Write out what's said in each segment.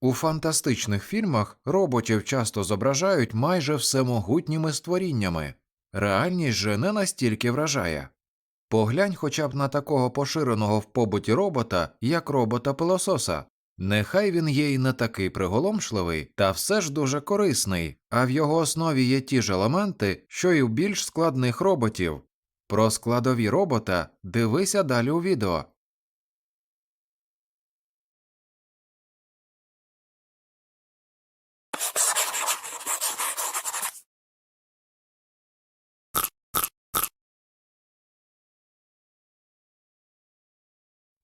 У фантастичних фільмах роботів часто зображають майже всемогутніми створіннями. Реальність же не настільки вражає. Поглянь хоча б на такого поширеного в побуті робота, як робота пилососа. Нехай він є й не такий приголомшливий, та все ж дуже корисний, а в його основі є ті ж елементи, що й у більш складних роботів. Про складові робота дивися далі у відео.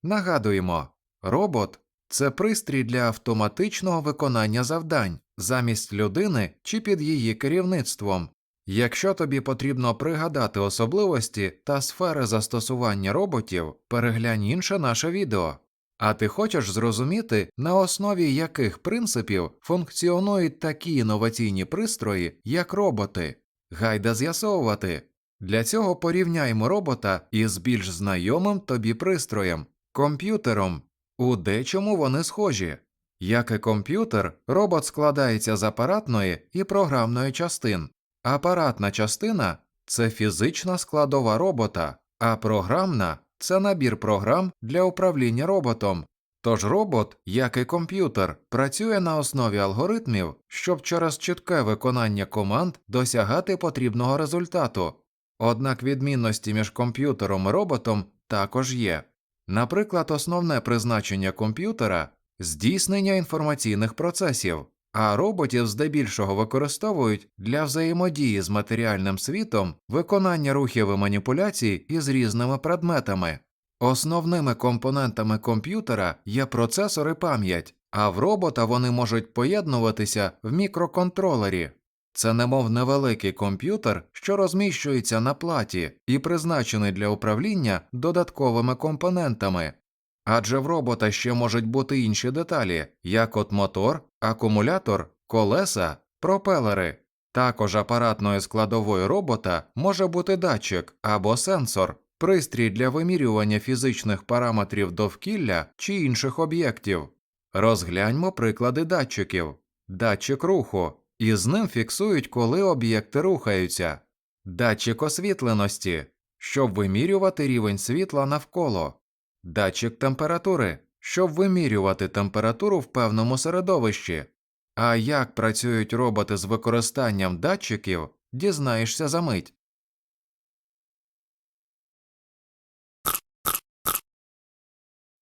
Нагадуємо, робот це пристрій для автоматичного виконання завдань замість людини чи під її керівництвом. Якщо тобі потрібно пригадати особливості та сфери застосування роботів, переглянь інше наше відео. А ти хочеш зрозуміти, на основі яких принципів функціонують такі інноваційні пристрої, як роботи? Гайда з'ясовувати. Для цього порівняймо робота із більш знайомим тобі пристроєм комп'ютером. У дечому вони схожі. Як і комп'ютер, робот складається з апаратної і програмної частин. Апаратна частина це фізична складова робота, а програмна це набір програм для управління роботом. Тож робот, як і комп'ютер, працює на основі алгоритмів, щоб через чітке виконання команд досягати потрібного результату. Однак відмінності між комп'ютером і роботом також є. Наприклад, основне призначення комп'ютера здійснення інформаційних процесів, а роботів здебільшого використовують для взаємодії з матеріальним світом, виконання рухів і маніпуляцій із різними предметами. Основними компонентами комп'ютера є процесор і пам'ять, а в робота вони можуть поєднуватися в мікроконтролері. Це немов невеликий комп'ютер, що розміщується на платі і призначений для управління додатковими компонентами. Адже в робота ще можуть бути інші деталі, як от мотор, акумулятор, колеса, пропелери. Також апаратною складовою робота може бути датчик або сенсор, пристрій для вимірювання фізичних параметрів довкілля чи інших об'єктів. Розгляньмо приклади датчиків. Датчик руху. І з ним фіксують, коли об'єкти рухаються, датчик освітленості, щоб вимірювати рівень світла навколо, датчик температури, щоб вимірювати температуру в певному середовищі. А як працюють роботи з використанням датчиків, дізнаєшся за мить.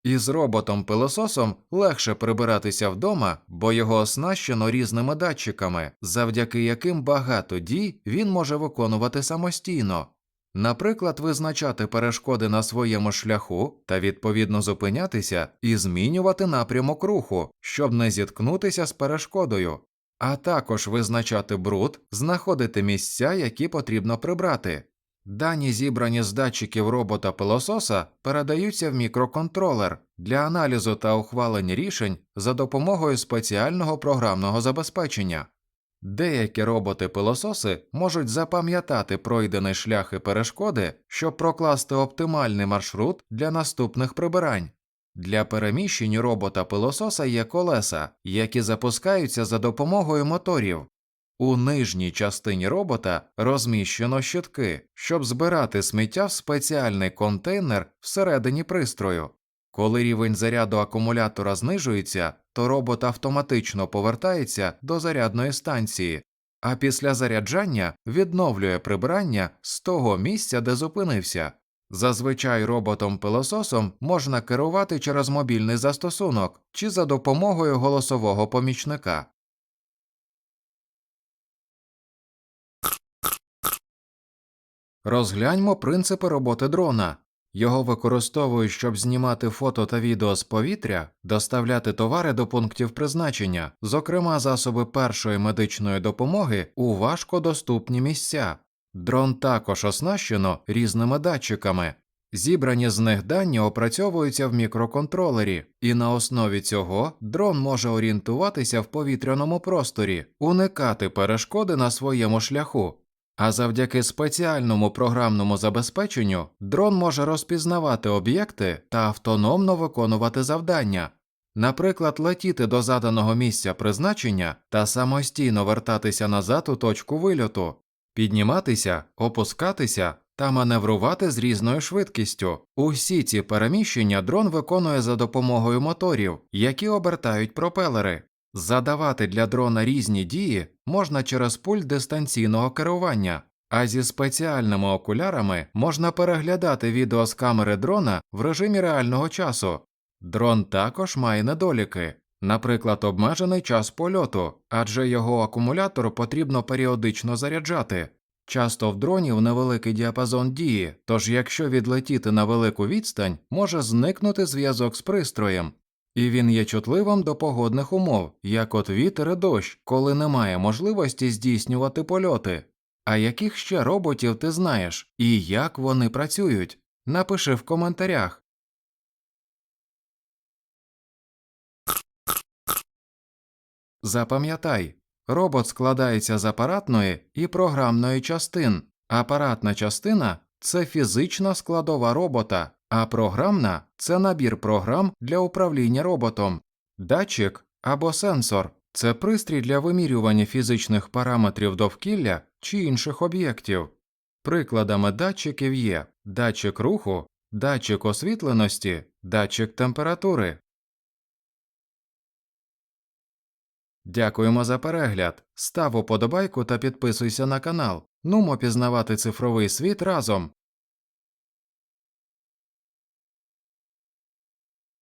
Із роботом-пилососом легше прибиратися вдома, бо його оснащено різними датчиками, завдяки яким багато дій він може виконувати самостійно. Наприклад, визначати перешкоди на своєму шляху та відповідно зупинятися і змінювати напрямок руху, щоб не зіткнутися з перешкодою, а також визначати бруд, знаходити місця, які потрібно прибрати. Дані, зібрані з датчиків робота пилососа, передаються в мікроконтролер для аналізу та ухвалення рішень за допомогою спеціального програмного забезпечення. Деякі роботи-пилососи можуть запам'ятати пройдений шлях і перешкоди, щоб прокласти оптимальний маршрут для наступних прибирань. Для переміщень робота пилососа є колеса, які запускаються за допомогою моторів. У нижній частині робота розміщено щитки, щоб збирати сміття в спеціальний контейнер всередині пристрою. Коли рівень заряду акумулятора знижується, то робот автоматично повертається до зарядної станції, а після заряджання відновлює прибирання з того місця, де зупинився. Зазвичай роботом-пилососом можна керувати через мобільний застосунок чи за допомогою голосового помічника. Розгляньмо принципи роботи дрона. Його використовують, щоб знімати фото та відео з повітря, доставляти товари до пунктів призначення, зокрема засоби першої медичної допомоги у важкодоступні місця. Дрон також оснащено різними датчиками. Зібрані з них дані опрацьовуються в мікроконтролері, і на основі цього дрон може орієнтуватися в повітряному просторі, уникати перешкоди на своєму шляху. А завдяки спеціальному програмному забезпеченню дрон може розпізнавати об'єкти та автономно виконувати завдання. наприклад, летіти до заданого місця призначення та самостійно вертатися назад у точку вильоту, підніматися, опускатися та маневрувати з різною швидкістю. Усі ці переміщення дрон виконує за допомогою моторів, які обертають пропелери. Задавати для дрона різні дії можна через пульт дистанційного керування, а зі спеціальними окулярами можна переглядати відео з камери дрона в режимі реального часу. Дрон також має недоліки, наприклад, обмежений час польоту, адже його акумулятор потрібно періодично заряджати. Часто в дронів невеликий діапазон дії, тож якщо відлетіти на велику відстань, може зникнути зв'язок з пристроєм, і він є чутливим до погодних умов, як от вітер і дощ, коли немає можливості здійснювати польоти. А яких ще роботів ти знаєш і як вони працюють? Напиши в коментарях. Запам'ятай, робот складається з апаратної і програмної частин. Апаратна частина це фізична складова робота, а програмна це набір програм для управління роботом. Датчик або сенсор це пристрій для вимірювання фізичних параметрів довкілля чи інших об'єктів. Прикладами датчиків є датчик руху, датчик освітленості, датчик температури. Дякуємо за перегляд. Став уподобайку та підписуйся на канал. Нумо пізнавати цифровий світ разом.